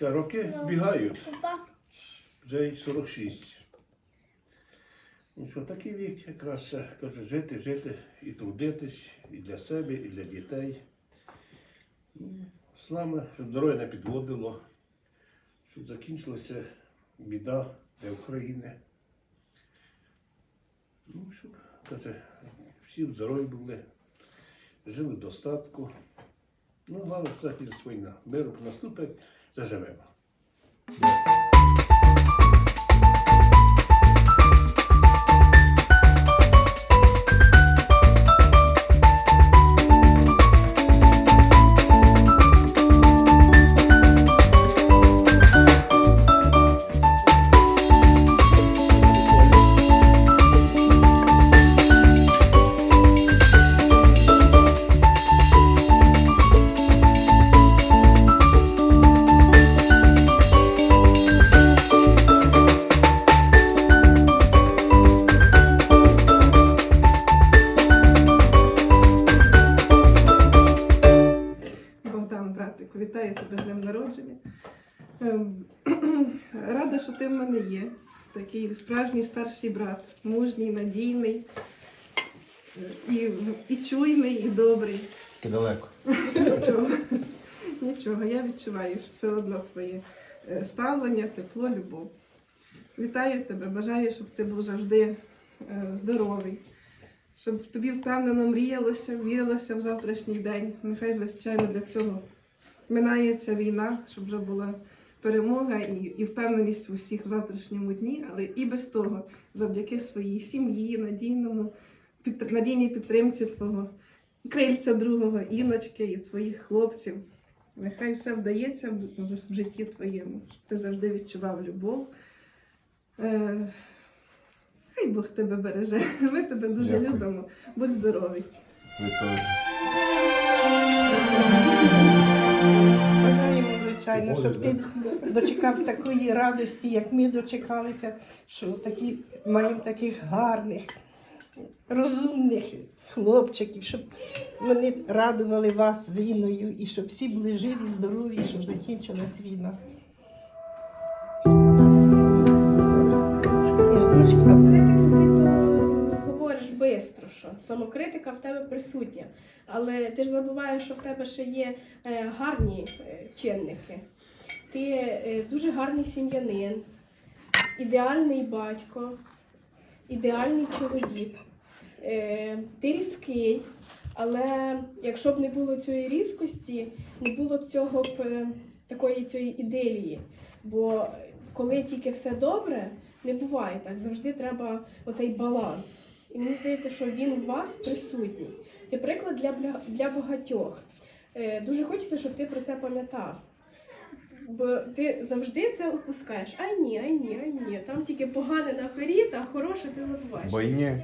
Роки бігають, Ковбасу. вже й 46. Ну що, такий вік якраз каже, жити, жити і трудитись і для себе, і для дітей. Слава, щоб здоров'я не підводило, щоб закінчилася біда для України. Ну, щоб, каже, всі здорові були, жили в достатку. Ну, головне, що так і війна. Миру наступить, заживемо. Богдан, вітаю тебе з днем народження. Ем, Рада, що ти в мене є. Такий справжній старший брат, мужній, надійний, е, і, і чуйний, і добрий. Таки далеко. Нічого, нічого, я відчуваю що все одно твоє е, ставлення, тепло, любов. Вітаю тебе, бажаю, щоб ти був завжди е, здоровий, щоб тобі впевнено мріялося, вірилося в завтрашній день. Нехай, звичайно, для цього минається війна, щоб вже була перемога і, і впевненість у всіх в завтрашньому дні, але і без того, завдяки своїй сім'ї, надійному, під, надійній підтримці твого крильця другого, іночки і твоїх хлопців. Нехай все вдається в, в житті твоєму. щоб Ти завжди відчував любов. Е, хай Бог тебе береже. Ми тебе дуже Дякую. любимо. Будь здоровий. Ви теж. Звичайно, щоб ти дочекався такої радості, як ми дочекалися, що такі, маємо таких гарних, розумних хлопчиків, щоб вони радували вас з Іною, і щоб всі були живі, здорові, щоб закінчилась війна. Говориш що самокритика в тебе присутня. Але ти ж забуваєш, що в тебе ще є е, гарні е, чинники. Ти е, дуже гарний сім'янин, ідеальний батько, ідеальний чоловік. Ти різкий, але якщо б не було цієї різкості, не було б цього б такої цієї іделії. Бо коли тільки все добре, не буває так. Завжди треба оцей баланс. І мені здається, що він у вас присутній. Ти приклад для, для багатьох. Е, дуже хочеться, щоб ти про це пам'ятав. Бо ти завжди це опускаєш. Ай ні, ай ні, ай ні. Там тільки погане наперед, а хороше ти забуваєш. Бо ні.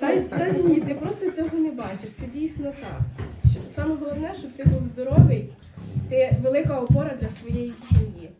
Та, та ні, ти просто цього не бачиш. Це дійсно так. Що Саме головне, щоб ти був здоровий, ти велика опора для своєї сім'ї.